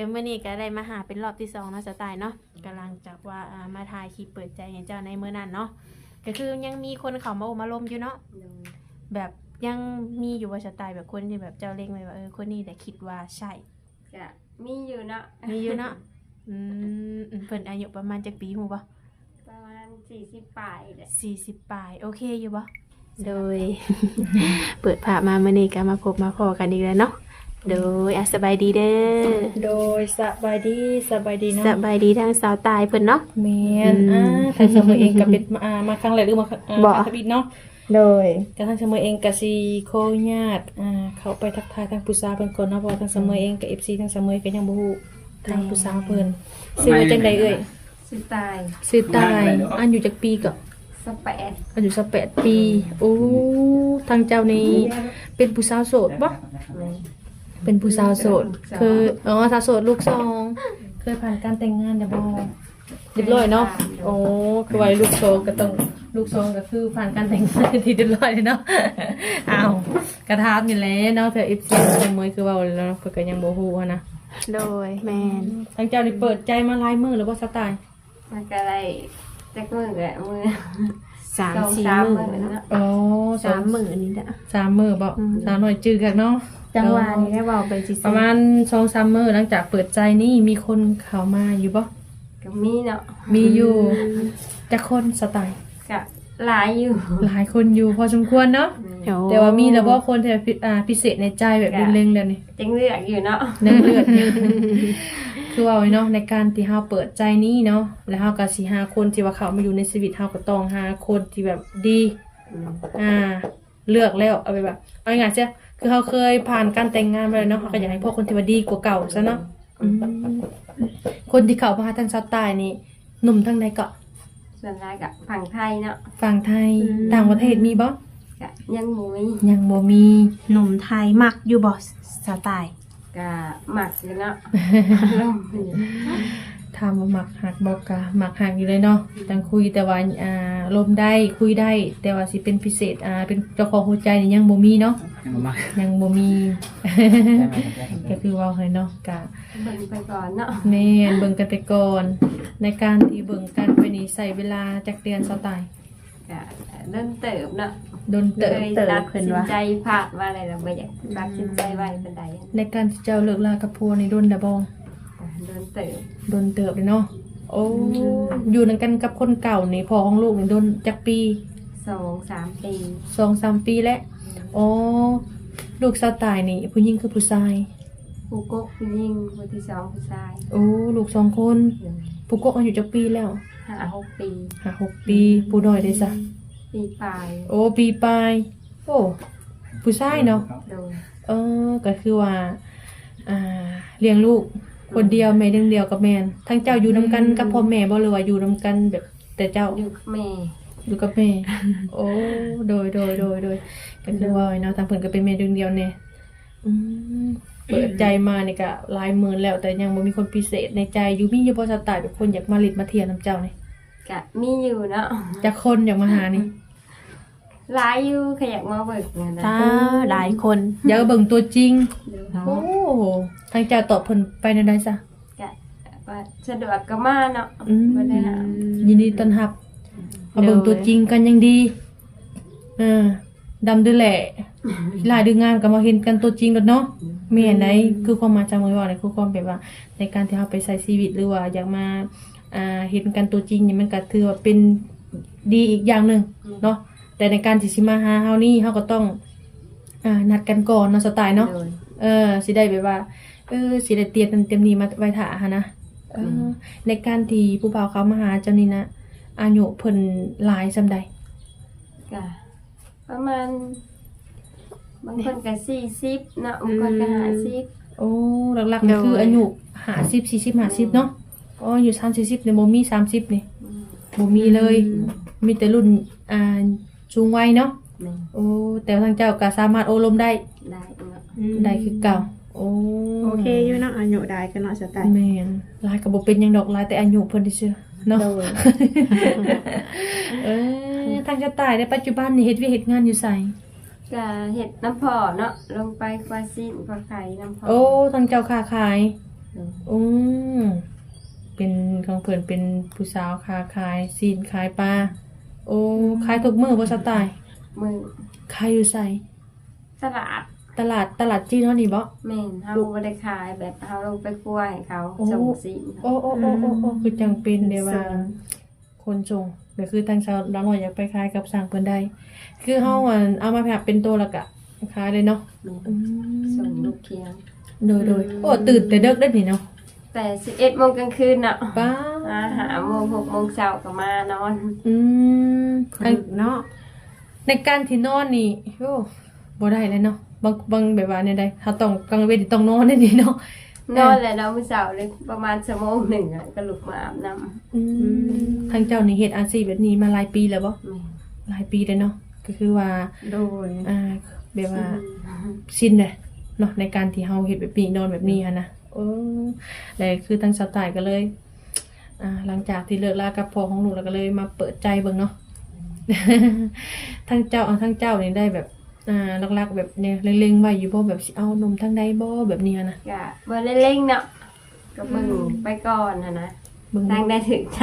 ก็เมื่อนี้ก็ได้มาหาเป็นรอบที่สองเนาะสไตล์เนาะกำลังจากว่าอ่ามาถ่ายคลิปเปิดใจให้เจ้าในเมื่อนั้นเนาะก็คือยังมีคนเขามาโอมาลมอยู่เนาะโดยแบบยังมีอยู่ว่าสไตล์แบบคนที่แบบเจ้าเล็งไว้ว่าเออคนนี้แต่คิดว่าใช่ ก็มีอยู่เนาะมีอยู่เนาะอืมอืมเพิ่นอายุประมาณจักปีหูปะประมาณสี่สิบปลายแหละสี่สิบปลายโอเคอยู่ปะโดย เปิดภาพมาเมื่อนี้ก็มาพบมาพอกันอีกแล้วเนาะ โดยอะสบายดีเด้อโดยสบายดีสบายดีเนาะสบายดีทางสาวตายเพิ่นเนาะแมนอืมอ่าทางเสมอเองก็เป็นอ่ามาครั้งแรกหรือมาอ่าบ่ครั้งที่บิดเนาะโดยก็ทางเสมอเองก็สิโคญาติอ่าเข้าไปทักทายทางผู้สาวเพิ่นก่อนเนาะเพราะว่าทางเสมอเองกับ FC ทางเสมอก็ยังบ่ฮู้ทางผู้สาวเพิ่นชื่อว่าจังไดเอ่ยสุดตายชื่อตายอันอยู่จักปีก็สแปดอายุ18ปี โอ้ ทางเจ้านี่เป็นผู้สาวโสดบ่ เป็นผู้สาวโสดคืออ๋อสาวโสดลูกสอง เคยผ่านการแต่งงานเดี๋ยวบอเรียบร้อยเนาะ โอ้คือไว้ลูกสองก็ต้องลูกสองก็คือผ่านการแต่งงานที่เรียบร้อยเลยเนาะอ้าวกระทามอยู่แล้วเนาะเธอเอฟซีเสมอคือเว่าแล้วเนาะเพิ่นก็ยังบ่ฮู้หั้นนะโดยแมนทางเจ้านี่เปิดใจมาหลายมื้อหรือว่าสไตล์มันก็ได้จักมือแหละมือสามสองสี่สามหมื่นมื้อเนาะเนาะอ๋อ สามหมื่นนี่แหละ สามมื้อบ่อืม สามหน่อยจื้อกันเนาะจังหวะนี้ได้เบาไปจิประมาณ2-3มื้อหลังจากเปิดใจนี่มีคนเข้ามาอยู่บ่ก็มีเนาะมีอยู่จักคนสไตล์ก็หลายอยู่หลายคนอยู่พอสมควรเนาะโอ้แต่ว่ามีแล้วว่าคนที่พิอ่าพิเศษในใจแบบเล็งๆแล้วนี่ จังเลือกอยู่เนาะเนื้อเลือดเนี่ยคือว่าไว้เนาะในการที่เฮาเปิดใจนี้เนาะแล้วเฮาก็สิหาคนที่ว่าเขามาอยู่ในชีวิตเฮาก็ต้องหาคนที่แบบดี อ่า เลือกแล้วเอาไปแบบเอาง่ายๆเสียคือเฮาเคยผ่านการแต่งงานมาแล้วเนาะเฮาก็อยากให้พวกคนที่ว่าดีกว่าเก่าซะเนาะอืมคนที่เข้ามาหาทางชาวใต้นี่หนุ่มทางใดเกาะส่วนรายกับฝั่งไทยเนาะ ฝั่งไทยต่างประเทศมีบ่ก็ยังบ่มียังบ่มี หนุ่มไทยมักอยู่บ่สไตล์ก็หมักอยู่เนาะลมอยู่ ถามว่ามักหักบอกกะมักหักอยู่เลยเนาะตั้งคุยแต่ว่าอ่าลมได้คุยได้ แต่ว่าสิเป็นพิเศษอ่าเป็นเจ้าของหัวใจนี่ยังบ่มีเนาะยังบ่มากยังบ่มีได้ไหมครับก็คือว่าเฮ้ยเนาะกะเบิ่งไปก่อนเนาะแม่นเบิ่งกันไปก่อน ในการที่เบิ่งกันไปนี่ใส่เวลาจักเดือนเท่าตายก็เริ่มเติบเนาะโดนเติบเลยตัดสินใจพลาดว่าอะไรเราไม่อยากตัดสินใจไว้เป็นใดในการที่เจ้าเลิกลากับผัวนี่โดนดะบ่ โดนเติบโดนเติบเลยเนาะโอ้อยู่นำกันกับคนเก่านี่พ่อของลูกนี่โดนจักปีสองสามปีสองสามปีแล้วอ๋อลูกสาวตายนี่ผู้หญิงคือผู้ชายผู้กกผู้หญิงผู้ที่สองผู้ชายโอ้ลูกสองคนผู้กกอายุจักปีแล้วห้าหกปีห้าหกปีผู้น้อยได้ซะปีปลายโอ้ปีปลายโอ้ผู้ชายเนาะโดนเออก็คือว่าอ่าเลี้ยงลูก คนเดียวแม่เลี้ยงเดียวกับแม่นทั้งเจ้าอยู่นํกันกับพ่อแม่บ่หรือว่าอยู่นํกันแบบ แต่เจ้าอยู่กับแม่อยู่กับแม่ โอ้โดยโดยโดยโดยก็คือว่าเนาะทางเพิ่นก็เป็นแม่เลี้ยงเดียวเนี่ยอืมเปิดใจมานี่ก็หลายหมื่นแล้วแต่ยังบ่มีคนพิเศษในใจอยู่มีอยู่บ่สไตล์แบบคนอยากมาลิดมาเที่ยวนํเจ้านี่กะมีอยู่เนาะจักคนอยากมาหานี่หลายอยู่ขยักมาเบิกเงินนะถ้าหลายคนอยากเบิ่งตัวจริง เดี๋ยวโอ้ทางเจ้าตอบเพิ่นไปในใดซะกะว่าสะดวกก็มาเนาะอืมบ่ได้หายินดีต้อนรับมาเบิ่งตัวจริงกันยังดีเออดำดื้อแหละหลายดื้องามก็มาเห็นกันตัวจริงกันเนาะแม่นไหนคือความหมายจากมือว่าเนี่ยคือความแบบว่า ในการที่เราไปใช้ชีวิตหรือว่าอยากมาอ่าเห็นกันตัวจริงนี่มันก็ถือว่าเป็นดีอีกอย่างหนึ่งเนาะแต่ในการที่สิมาหาเฮานี่เฮาก็ต้องอ่านัดกันก่อนเนาะสไตล์เนาะ โดย เออสิได้แบบว่าเออสิได้เตรียมเต็มนี้มาไว้ถ่าหะนะเออ ในการที่ผู้บ่าวเขามาหาเจ้านี่นะอายุเพิ่นหลายซำใดกะประมาณบางคนก็สี่สิบเนาะบางคนก็ห้าสิบโอ้หลักๆนี่คืออายุ50 40 50เนาะอ๋ออยู่3 40นี่บ่มี30นี่บ่มีเลย มีแต่รุ่นอ่าสูงวัยเนาะแม่โอ้แต่ทางเจ้าก็สามารถโอลมได้ ได้เนาะได้คือเก่า โอ้โอเคอยู่เนาะอายุได้กันเนาะสไตล์แม่นหลายก็บ่เป็นหยังดอกหลายแต่อายุเพิ่นซื่อๆเนาะโดยเออทางจะตายในปัจจุบันนี่เฮ็ดเวียกเฮ็ดงานอยู่ไสก็เห็ดน้ำพอเนาะลงไปควาซินควาไข่น้ำพอโอ้ทางเจ้าค้าขายอืมเป็นของเพิ่นเป็นผู้สาวค้าขายซีนขายปลาโอ้ขายทุกมื้อบ่สไตล์มือขายอยู่ไสตลาด ตลาดตลาดจีนเท่านี้บ่ แม่นเฮาบ่ได้ขายแบบเฮาลงไปคั่วให้เขาโอ้ ส่งสินโอ้โอ้โอ้โอ้โอ้คือจังเป็นเด้ว่าส่งคนจงก็คือทางชาวละน้อยอยากไปขายกับสร้างเพิ่นได้ คือเฮาอะเอามาแบบเป็นตัวแล้วก็ขายเลยเนาะแม่นอืมส่งลูกเคียง โดยโดยโอ้ตื่นแต่เด็กได้อนี่เนาะแต่11โมงกลางคืนเนาะป้าอาหาโมง6โมงเช้าก็มานอน อืมอันเนาะในการที่นอนนี่โอ้บ่ได้เลยเนาะ บางบางแบบว่าเนี่ยได้ถ้าต้องกลางเวทต้องนอนได้นี่เนาะนอนแล้วเนาะมื้อเช้าเลยประมาณชั่วโมงหนึ่งอะก็ลุกมาอาบน้ำอืมทางเจ้านี่เฮ็ดอาชีพแบบนี้มาหลายปีแล้วบ่แม่นหลายปีเลยเนาะก็คือว่าโดยอ่าแบบว่าชินเลยเนาะในการที่เฮาเฮ็ดแบบนี้นอนแบบนี้อะนะโอ้แล้วคือทางสาวตายก็เลยอ่าหลังจากที่เลิกลากับพ่อของหนูแล้วก็เลยมาเปิดใจเบิ่งเนาะทั้งเจ้าเอาทั้งเจ้านี่ได้แบบ อ่าลักๆแบบเนี่ยเล็งๆไว้อยู่บ่แบบสิเอานมทั้งใดบ่แบบนี้อะนะก็บ่ได้เร่งเนาะก็เบิ่งไปก่อนนะนะเบิ่งทางได้ถึงใจ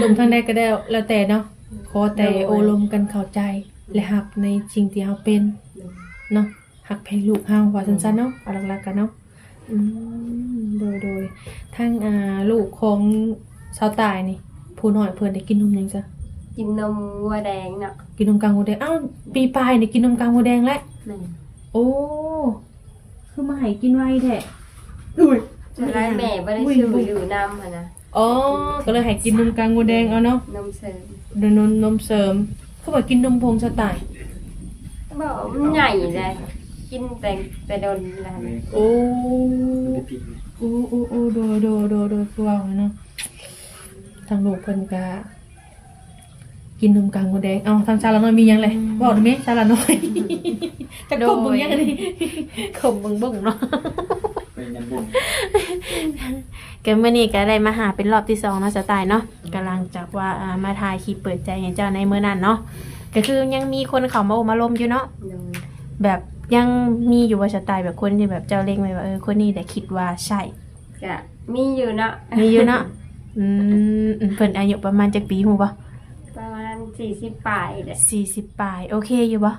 นมทั้งใดก็ได้แล้วแต่เนาะขอแต่โดยโอลมกันเข้าใจ และหักในสิ่งที่เฮาเป็นเนาะหักเพลงลูกเฮาว่าสั้นๆเนาะเอาหลักๆกันเนาะอืมโดยโดยทั้งอ่าลูกของสาวตายนี่ผู้น้อยเพิ่นได้กินนมยังจ้ะ กินนมวัวแดงเนาะกินนมกลางหัวแดงอ้าวปีปลายนี่กินนมกลางหัวแดงแล้วแม่นโอ้คือมาให้กินไวแท้จะได้แม่บ่ได้อุ้ยชื่ออุ้ยอยู่นำหั่นนะอ๋อก็เลยให้กินนมกลางหัวแดงเอาเนาะนมเสริมเดนนมนมเสริมเขาบอกกินนมพงสาวตายบอกว่ามันใหญ่เลยกินแต่แต่โดนแล้วนะโอ้ไม่ผิดนะโอ้โอ้โอ้โดยโดยโดยโดยคือว่าเนาะทางลูกเพิ่นก็ กินนมกลางหัวแดง เอาทางชาละน้อยมีหยังเลยบอกได้ไหมชาละน้อยจะกบมึงยังไงนี่ขมเบิ่งเบิ่งเนาะเป็นยันบุญแกมื้อนี้ก็ได้มาหาเป็นรอบที่สองเนาะสไตล์เนาะกำลังจากว่าอ่ามาถ่ายคลิปเปิดใจให้เจ้าในมื้อนั้นเนาะก็คือยังมีคนเข้ามาโอมาลมอยู่เนาะโดนแบบยังมีอยู่ว่าสไตล์แบบคนที่แบบเจ้าเล็งไว้ว่าเออคนนี้แต่คิดว่าใช่ก็มีอยู่เนาะมีอยู่เนาะอืมอืมเพิ่นอายุประมาณจักปีฮู้บ่ประ มาณ40ปลายแหละ40ปลาย โอเคอยู่บ่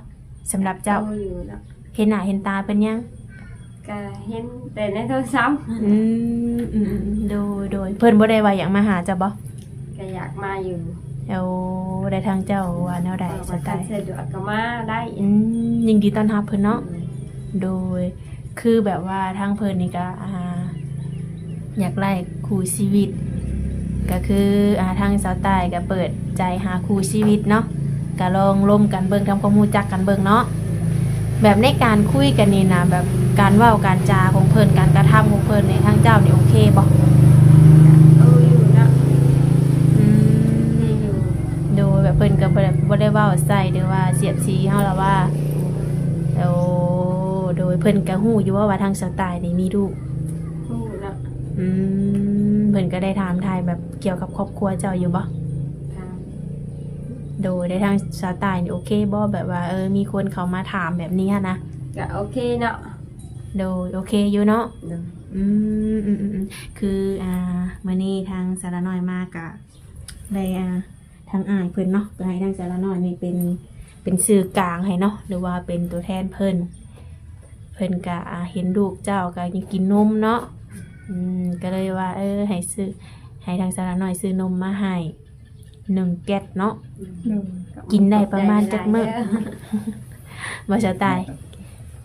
สำหรับเจ้าโตอยู่เนาะเห็นหน้าเห็นตาเพิ่นยัง ก็เห็นแต่ในโทรศัพท์อืมอืมอืมโดยโดยเพิ่นบ่ได้ว่าอยากมาหาเจ้าบ่ก็อยากมาอยู่เอาได้ทางเจ้าว่าแนวใดสว่าไตถ้าล์สะดวกก็มาได้อืมยินดีต้อนรับเพิ่นเนาะ โดยคือแบบว่าทางเพิ่นนี่ก็อ่าอยากไล่คู่ชีวิต ก็คืออ่าทางสาวใต้ก็เปิดใจหาคู่ชีวิตเนาะก็ลองร่วมกันเบิ่งทำความรู้จักกันเบิ่งเนาะแบบในการคุยกันนี่นะแบบการเว้าการจาของเพิ่นการกระทำของเพิ่นในทางเจ้านี่โอเคบ่เอออยู่เนาะอืมมีอยู่โดยแบบเพิ่นก็บ่ได้บ่ได้เว้าใส่หรือว่าเสียดสีเฮาแล้วว่าแล้วโดยเพิ่นก็ฮู้อยู่ว่าว่าทางสาวใต้นี่มีลูกฮู้เนาะอืม เพิ่นก็ได้ถามทายแบบเกี่ยวกับครอบครัวเจ้าอยู่บ่ค่ะโดยได้ทางสาวใตายนี่โอเคบ่แบบว่าเออมีคนเขามาถามแบบนี้อะนะก็โอเคเนาะโดยโอเคอยู่เนาะเนาะอืมอืมอืมอืมคืออ่ามื้อนี้ทางสารน้อยมากะได้อ่าทางอ่ายเพิ่นเนาะก็ให้ทางสารน้อยนี่เป็นเป็นสื่อกลางให้เนาะหรือว่าเป็นตัวแทนเพิ่นเพิ่นก็อ่าเห็นลูกเจ้าก็ยังกินนมเนาะ อืมก็เลยว่า เออให้ซื้อให้ทางสารน้อยซื้อนมมาให้หนึ่งแก๊สเนาะกินได้ประมาณจักมื้อ บ่จะตาย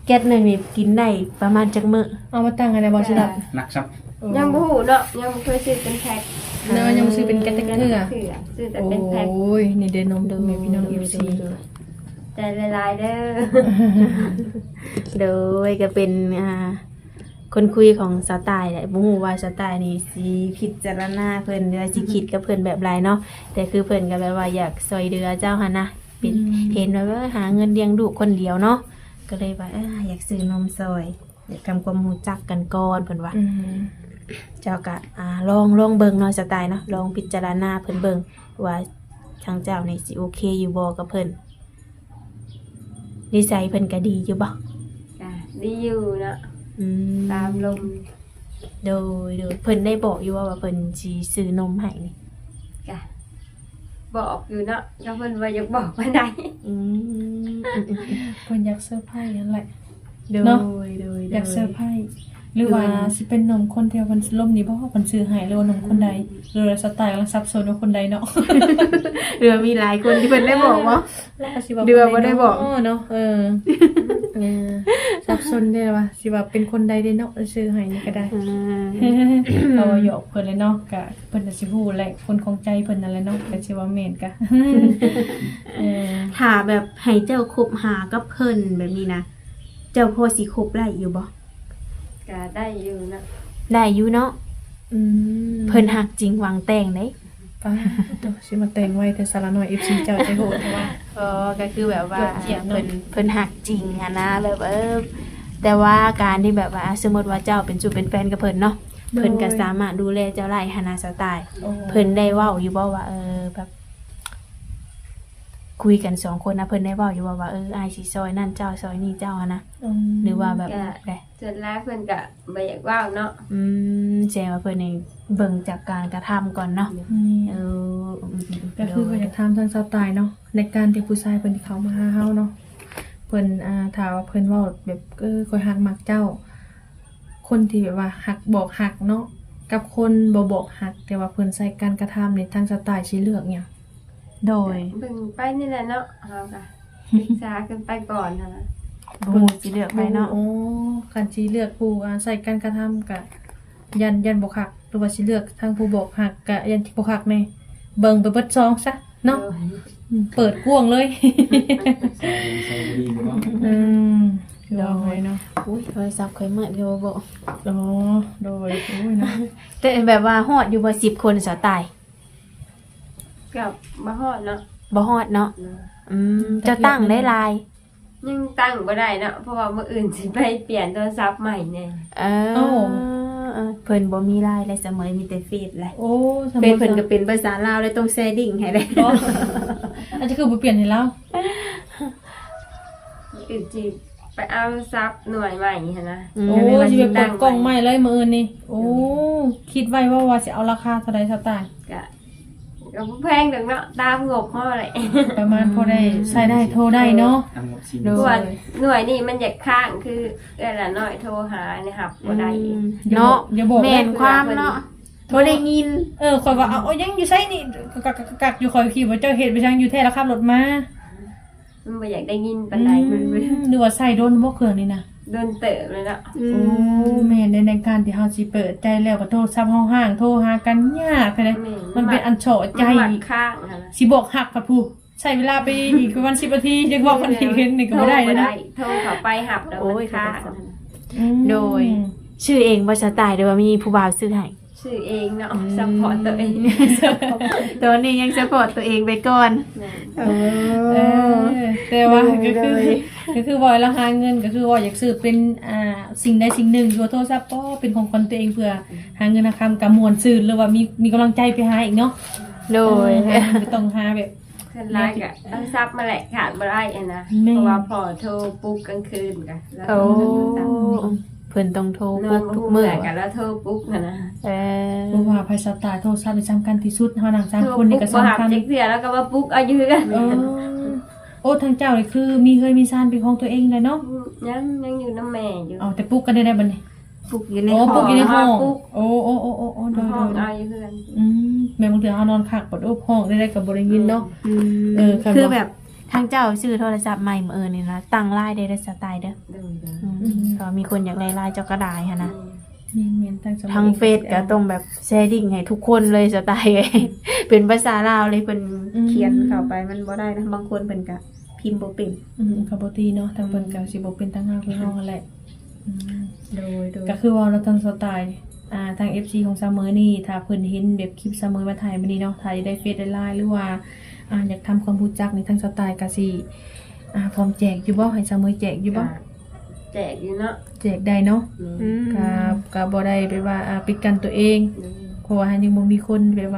แก๊สหนึ่งนี่กินได้ประมาณจักมื้อเอามาตั้งให้ได้บ่สิล่ะหนักซับยังบ่ฮู้เนาะยังบ่เคยซื้อเป็นแพ็คเนาะยังบ่ซื้อเป็นแกะตะเทื่อซื้อแต่โอเป็นแพ็ค้ยนี่เด้อนมแม่พี่น้อง FC ใจละลายเด้อ โดยก็เป็นอ่า คนคุยของสไตล์แหละบ่ฮู้ว่าสไตล์นี่สิพิจารณาเพิ่นหรือว่าสิคิดกับเพิ่นแบบไรเนาะแต่คือเพิ่นก็แบบว่าอยากซอยเดือเจ้าหั่นนะเป็นอืม เห็นว่าเออหาเงินเลี้ยงลูกคนเดียวเนาะก็เลยว่าเอออยากซื้อนมซอยอยากทำความรู้จักกันก่อนเพิ่นว่า อืมเจ้าก็อ่าลองลองเบิ่งเนาะสไตล์เนาะลองพิจารณาเพิ่นเบิ่งว่าทางเจ้านี่สิโอเคอยู่บ่กับเพิ่นนิสัยเพิ่นก็ดีอยู่บ่ อะดีอยู่เนาะ อืมตามลมโดยโดยเพิ่นได้บอกอยู่ว่าว่าเพิ่นสิซื้อนมให้นี่กะบอกอยู่เนาะก็เพิ่นว่าอยากบอกว่าใดอืมเพิ่นอยากเซอร์ไพรส์นั่นแหละ โดยเนาะโดยโดอยากเซอร์ไพรส์ หรือว่าสิเป็นนมคนเดียวมันล่มนี้บ่ว่าเพิ่นซื้อให้หรือว่านมคนใดหรือว่าสไตล์กำลังซับซ้อนว่าคนใดเนาะเรือมีหลายคนที่เพิ่นได้บอกว่าแล้วก็สิว่าเดือนบ่ได้บอกเนาะเออเออซับซ้อนได้ว่าสิว่าเป็นคนใดได้เนาะซื้อให้นี่ก็ได้เราหยอกเพิ่นเลยเนาะกะเพิ่นน่ะสิฮู้แหละคนของใจเพิ่นนั่นแหละเนาะก็สิว่าแม่นกะเออถ้าแบบให้เจ้าคบหากับเพิ่นแบบนี้นะเจ้าพอสิคบได้อยู่บ่ กะได้อยู่เนาะได้อยู่เนาะอืมเพิ่นหักจริงหวังแต่งเด้ป้าตัวสิมาแต่งไว้แต่สารน้อย FC เจ้าใจโหดแต่ว่าอ๋อก็คือแบบว่าเกือบเจียบเนอะ เพิ่นเพิ่นหักจริงอะนะแบบเออแต่ว่าการที่แบบว่าสมมติว่าเจ้าเป็นจูเป็นแฟนกับเพิ่นเนาะเพิ่นก็สามารถดูแลเจ้าได้หานาสไตล์ โอ้เพิ่นได้เว้าอยู่บ่ว่าเออแบบ คุยกันสองคนนะเพิ่นได้เว้าอยู่ว่าว่าเอออ้ายสิซอยนั่นเจ้าซอยนี่เจ้าอะนะอืมหรือว่าแบบใดส่วนแรกเพิ่นกะบ่อยากเว้าเนาะอืมแสดงว่าเพิ่นนี่เบิ่งจากการกระทำก่อนเนาะอืมเอออืมๆก็คือเพิ่นอยากถามทางสไตล์เนาะในการที่ผู้ชายเพิ่นที่เขามาหาเฮาเนาะเพิ่นอ่าถ้าว่าเพิ่นเว้าแบบเออคอยหักมักเจ้า คนที่แบบว่าหักบอกหักเนาะกับคนบ่บอกหักแต่ว่าเพิ่นใส่การกระทำในทางสไตล์สิเลือกหยัง โดยเบิ่งไปนี่แหละเนาะเฮาก็ศึกษากันไปก่อนนะบ่ฮู้สิเลือกไปเนาะโอ้การสิเลือกผู้อ่าใส่การกระทำกับยันยันบ่หักหรือว่าสิเลือกทางผู้บอกหักกับยันที่บ่หักแน่เบิ่งไปเบิดซองซะเนาะอืมเปิดกว้างเลยใส่ใส่ดีบ่เนาะอืมโดยเนาะอุ้ยโทรศัพท์เคยเหมือนอยู่บ่อ๋อโดยโอ้ยเนาะแต่แบบว่าฮอดอยู่บ่10คนสไต ล์กับบ่ฮอดเนาะบ่ฮอดเนาะอืมจะตั้งได้หลาย ยังตั้งบ่ได้เนาะเพราะว่ามื้ออื่นสิไปเปลี่ยนโทรศัพท์ใหม่แน่ เออเออเพิ่นบ่มีไลน์เลยเสมอมีแต่เฟซแหละโอ้สมเฟมุซติเพิ่นก็เป็นภาษาลาวเลยต้องแชร์ดิ่งให้เลยอ๋ออันนี้คือบ่เปลี่ยนให้แล้วมื้ออื่นสิไปเอาซับหน่วยใหม่หั่นนะโอ้สิไปเปิดกล่องใหม่เลยมื้ออื่นนี่โอ้คิดไว้ว่าว่าสิเอาราคาเท่าใดสไตล์ก็ ก็บ่แพงดอกเนาะตามงบเฮาแหละประมาณพอได้ใช้ได้โทรได้เนาะ ทั้งหมดสี่โดส่วนหน่วยนี่มันอยากค้างคือเอ้อละน้อยโทรหาเนี่ยครับบ่ได้เนาะอย่าบอกแม่นความเนาะบ่ได้ยิน เออคอยว่าเอาเอายังอยู่ไสนี่กักกักกักอยู่คอยขี่ว่าเจ้าเฮ็ดไปจังอยู่แท้แล้วขับรถมามันบ่อยากได้ยินปานใดมันอืมดูว่าใส่โดนบ่เครื่องนี่นะ โดนเติบเลยเนาะโอ้แม่นในในการที่เฮาสิเปิดใจแล้วก็โทรศัพท์เฮาห่างโทรหากันยากเลยมันเป็นอันเฉาะใจมันหมักข้างหั่นนะสิบอกหักกับผู้ใช้เวลาไปอีกประมาณ10นาทีจังบอกกันอีกเห็นนี่ก็บ่ได้เลยนะโทรเข้าไปหับแล้วมันข้างหั่นนะอืมโดย ชื่อเองบ่สไตล์เด้อว่ามีผู้บ่าวซื้อให้ ชื่อเองเนาะซัพพอร์ตตัวเองตอนนี้ยังซัพพอร์ตตัวเองไปก่อนเออแต่ว่าโดยก็คือโดยก็คือว่าเราหาเงินก็คือว่าอยากซื้อเป็นอ่าสิ่งใดสิ่งหนึ่งอยู่ว่าโทรศัพท์ก็เป็นของคนตัวเองเพื่อหาเงินหาคำกับมวลซื้อหรือว่ามีมีกำลังใจไปหาอีกเนาะโดยเออก็ต้องหาแบบเพิ่นไลน์ก็ต้องซับมาแหละขาดบ่ได้อะนะแม่เพราะว่าพอโทรปลุ๊กกลางคืนกันแล้วโอ้ก็ซับเพิ่นต้องโทรนปอลุนกบ่ทุกฮู้มื้อเมื่อกันแล้วโทรปลุ๊กน่ะนะเออเพราะว่าภายสไตล์โทรศัพท์เป็นสำคัญที่สุดเฮานั่งสามโทรคนนี่ปลุ๊ก็กบ่หับสำคัญจักเทื่อแล้วก็มาปลุ๊กเอาอยู่กันเออโอ้ทางเจ้านี่คือมีเคยมีซานเป็นของตัวเองเลยเนาะยังยังอยู่น้ำแม่อยู่เอาแต่ปลุกกันได้ได้บัดนี้ปลุกอยู่ในโอ้ห้ปลุอกงอยู่ในห้องปลุกโอ้โอ้โอ้โอ้โอ้โดยห้องโดยเอาอยู่เพื่อน อืมแม่บางเทื่อเฮานอนคักปวดอุบห้องได้ได้กับ่ได้ยินเนาะอืมเออครับ คือแบบ ทางเจ้าซื้อโทรศัพท์ใหม่มื้อเอิ้นนี่นะตั้งไลน์ได้ได้สไตล์เด้อเดินเดินอืมก็มีคนอยากได้ไลน์เจ้าก็ได้หั่นนะแม่นแม่นตั้งสมัยทางเฟซก็ต้องแบบแชร์ดิ่งให้ทุกคนเลยสไตล์เป็นภาษาลาวเลยเพิ่นเขียนเข้าไปมันบ่ได้นะบางคนเพิ่นก็พิมพ์บ่เป็นอืมก็บ่ตีเนาะทางเพิ่นก็สิบ่เป็นทางเฮาคือเฮาหั่นแหละอืมโดยโดยก็คือว่าเราทางสไตล์อ่าทาง FC ของซาเมอร์นี่ถ้าเพิ่นเห็นแบบคลิปซาเมอร์มาถ่ายมานี่เนาะถ่ายได้เฟซได้ไลน์หรือว่า อ่าอยากทำความรู้จักในทางสไตล์ก็สิอ่าพร้อมแจกอยู่บ่ให้ซาเมอร์แจกอยู่บ่แจกอยู่เนาะแจกได้เนาะอืมก็ก็บ่ได้ไปว่าอ่าปิดกันตัวเองเดินเพราะว่ายังบ่มีคนแบบว่า